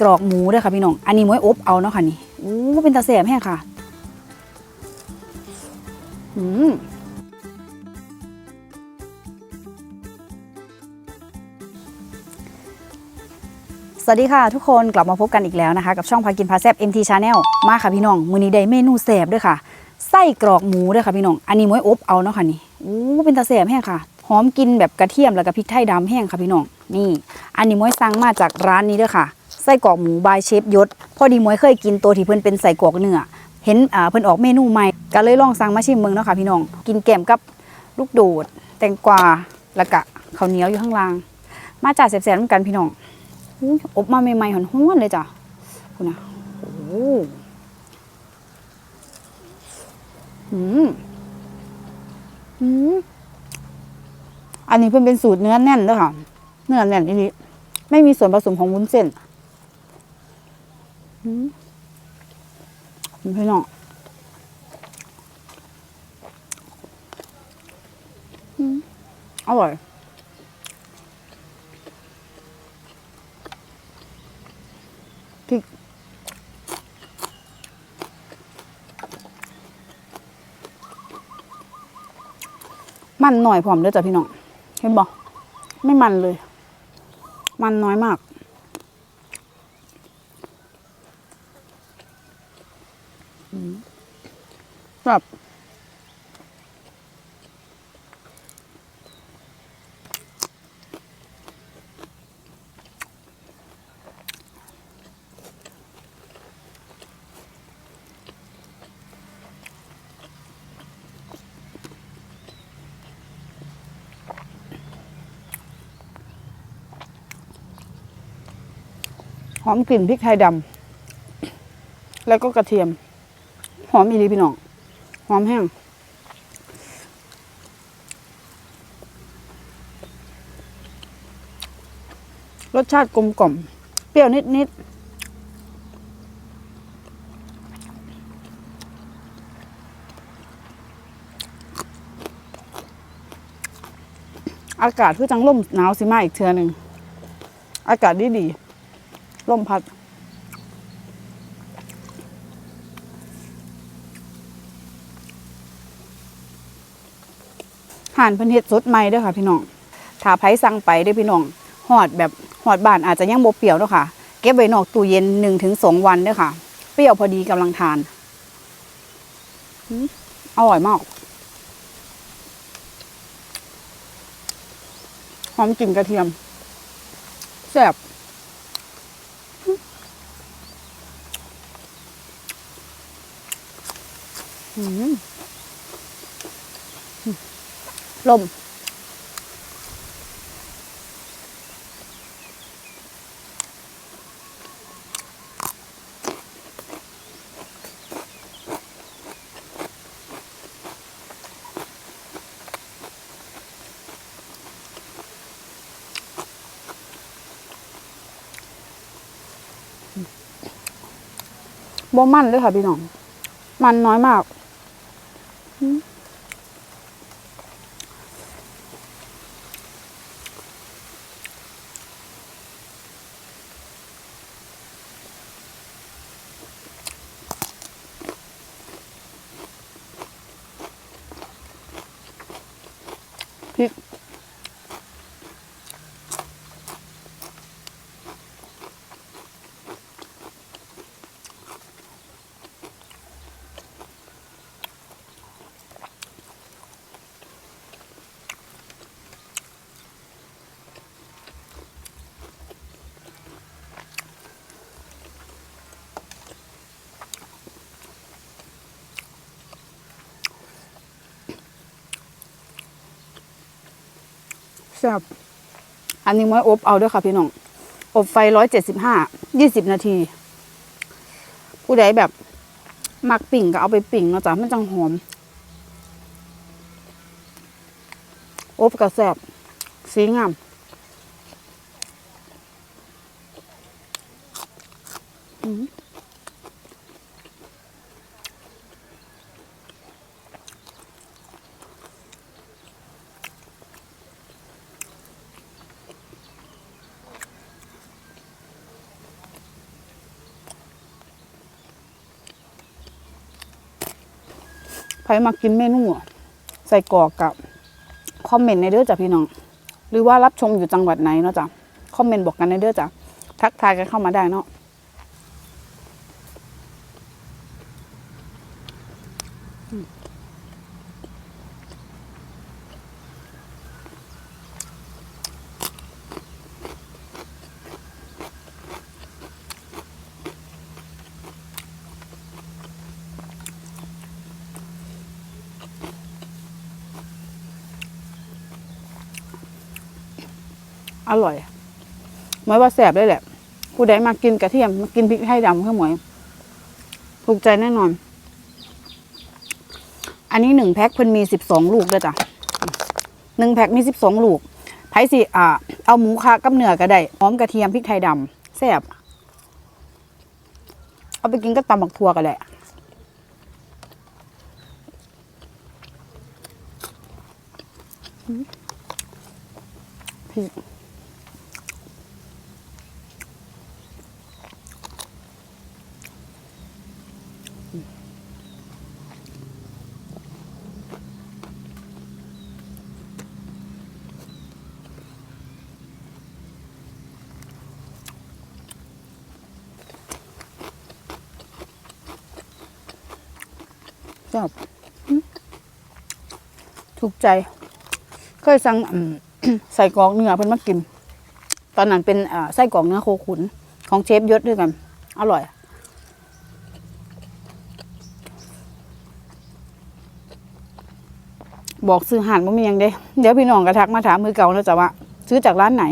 กรอกหมูด้อค่ะพี่น้อง อันนี้ม้วยอบเอาเนาะค่ะนี่อู้เป็นตาแสบแห้งค่ะอืมสวัสดีค่ะทุกคนกลับมาพบกันอีกแล้วนะคะ กับช่องพากินพาแซบ MT Channel มาค่ะพี่น้อง มือนี้ได้เมนูแสบด้วยค่ะ ไส้กรอกหมูด้อค่ะพี่น้อง อันนี้ม้วยอบเอาเนาะค่ะนี่อู้เป็นตาแสบแห้งค่ะหอมกินแบบกระเทียมแล้วก็พริกไทยดำแห้งค่ะพี่น้องนี่ อันนี้ม้วยสั่งมาจากร้านนี้ด้อค่ะ ไส้กรอกหมูบายเชฟยศพอดีมวยเคยกินตัวที่เพิ่นเป็นไส้กรอกเนื้อเห็นอ่าเพิ่นออกเมนูใหม่ก็เลยลองสั่งมาชิมเมืองเนาะค่ะพี่น้องกินแกมกับลูกโดด แตงกวาล้วก็ข้าวเหนียวอยู่ข้างล่าง มาจ่าแสบๆเหมือนกันพี่น้องอบมาใหม่ๆหอนๆเลยจ้ะคุณนะโอ้อืมอืมอันนี้เพิ่นเป็นสูตรเนื้อแน่นเด้วยค่ะ เนื้อแน่นอีนี้ไม่มีส่วนผสมของวุ้นเส้น พี่น้องอร่อยพริกมันหน่อยผอมเด้อจ้ะพี่น้อง เห็นบอก ไม่มันเลย มันน้อยมาก อืม แบบหอมกลิ่นพริกไทยดำ แล้วก็กระเทียม หอมอีลีพี่น้อง หอมแห้งรสชาติกลมกล่อม เปรี้ยวนิดๆอากาศเพื่อจังล่มหนาวสิมาอีกเทือหนึ่ง อากาศดีดีๆลมพัด ห่านเพิ่นเฮ็ดสดใหม่เด้อค่ะพี่น้องถ้าไผสั่งไปเด้อพี่น้องหอดแบบหอดบ้านอาจจะยังบ่เปรี้ยวเด้อค่ะ เก็บไว้นอกตู้เย็น1ถึง2วันเด้อค่ะ เปรี้ยวพอดีกำลังทานอืมอร่อยมากหอมกลิ่นกระเทียมแซ่บอืม ลม บ่มันเลยค่ะพี่น้อง มันน้อยมาก พริก แซ่บอันนี้ม้ออบเอาด้วยค่ะพี่น้อง อบไฟร้อยเจ็ดสิบห้ายี่สิบนาที ผู้ใดแบบ มักปิ่งก็เอาไปปิ่งเนาะจ๊ะมันจังหอม อบกระแซบสีงามอืม รมากินเมนูใส่กรอกกับคอมเมนต์ในเด้อจ้ะพี่น้อง หรือว่ารับชมอยู่จังหวัดไหนเนาะจ้ะคอมเมนต์บอกกันในเด้อจ้ะทักทายกันเข้ามาได้เนาะอืม อร่อยหมายว่าแสบได้แหละ ผู้ใดมากินกระเทียมมากินพริกไทยดำคือหมวยถูกใจแน่นอน อันนี้หนึ่งแพ็คเพิ่นมีสิบสองลูกด้วยจ้ะหนึ่งแพ็คมีสิบสองลูกไผสิอ่าเอาหมูคะกับเนื้อก็ได้พร้อมกระเทียมพริกไทยดำแซ่บเอาไปกินก็ตำบักทัวก็ได้พริก ชอบถูกใจ เคยสั่งใส่กรอกเนื้อเพิ่นมากิน ตอนนั้นเป็นไส้กรอกเนื้อโคขุน ของเชฟยศด้วยกัน อร่อยบอกซื้อหานบ่มียังเด้ เดี๋ยวพี่น้องกระทักมาถามมือเก่าแล้วจ้ะว่า ซื้อจากร้านไหน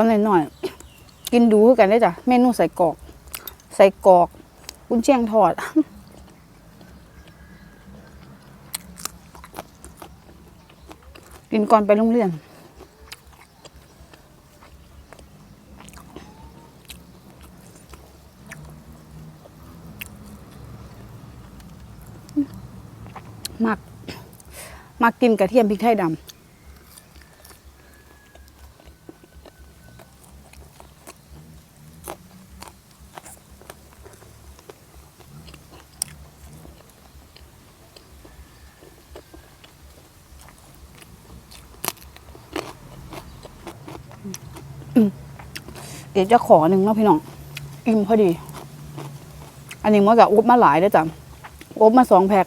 ตอนหน่อยๆกินดูคือกันได้จ้ะเมนูใส่กอก ใส่กอกกุนเชียงทอดกินก่อนไปโรงเรียนมักมักกินกระเทียมพริกไทยดำี๋ยวจะขอหนึ่งนะพี่น้อง อิ่มพอดี อันนี้มันกับอบมาหลายแล้วจ้ะอบมาสองแพ็ค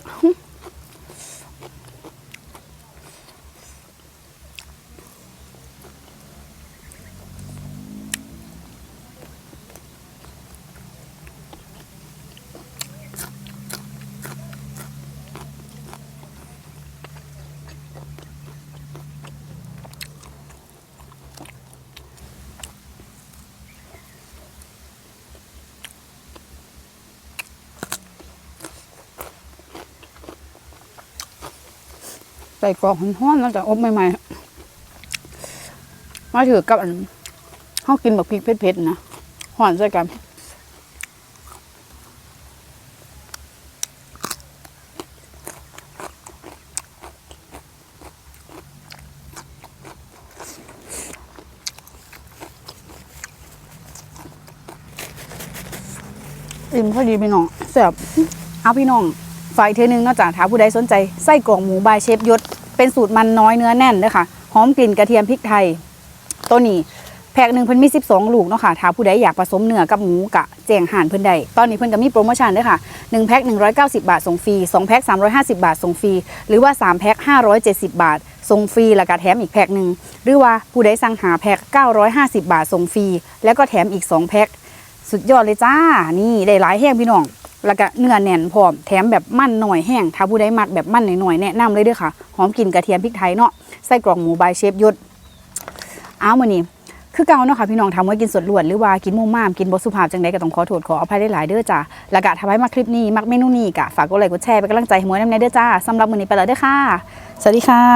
ใส่กรอกห้อนแล้วจะอบใหม่ๆ มาถือกับอันเขากินแบบพริกเผ็ดๆนะห่อนใส่กันอิ่มพอดีพี่น้องแซ่บเอาพี่น้องากอีกเทอนึงนอกจากถ้าผู้ใดสนใจไส้กรอกหมูบายเชฟยศ เป็นสูตรมันน้อยเนื้อแน่นเลยค่ะหอมกลิ่นกระเทียมพริกไทยตัวนี้แพ็คหนึ่งเพิ่นมี 12 ลูกเนาะค่ะถ้าผู้ใดอยากผสมเนื้อกับหมูกะแจงห่านเพิ่นได้ตอนนี้เพิ่นก็มีโปรโมชั่นด้วยค่ะ1แพ็ค190 บาทส่งฟรี2แพ็ค350 บาทส่งฟรีหรือว่า 3แพ็ค570 บาทส่งฟรีแล้วก็แถมอีกแพ็คหนึ่งหรือว่าผู้ใดสั่งหาแพ็ค950 บาทส่งฟรีแล้วก็แถมอีก 2 แพ็คสุดยอดเลยจ้านี่ได้หลายแห้งพี่น้อง แล้วก็เนื้อแน่นพร้อมแถมแบบมั่นหน่อยแห้งถ้าผู้ใดมักแบบมั่นหน่อยแนะนำเลยเด้วยค่ะ หอมกลิ่นกระเทียมพริกไทยเนาะไส้กรอกหมูบายเชฟยศอ้าวมื้อนี้คือเก่าเนาะค่ะพี่น้องทำไว้กินสดล้วนหรือว่ากินมุมมามกินบสุภาพจังใดก็ต้องขอโทษขออภัยได้หลายเด้อจ้าแล้วก็ถ้าให้มาคลิปนี้มักเมนูนี้ก็ฝากกดไลค์กดแชร์เป็นกำลังใจให้มวยน้ำในเด้อจ้าสำหรับมื้อนี้ไปแล้วเด้อค่ะ สวัสดีค่ะ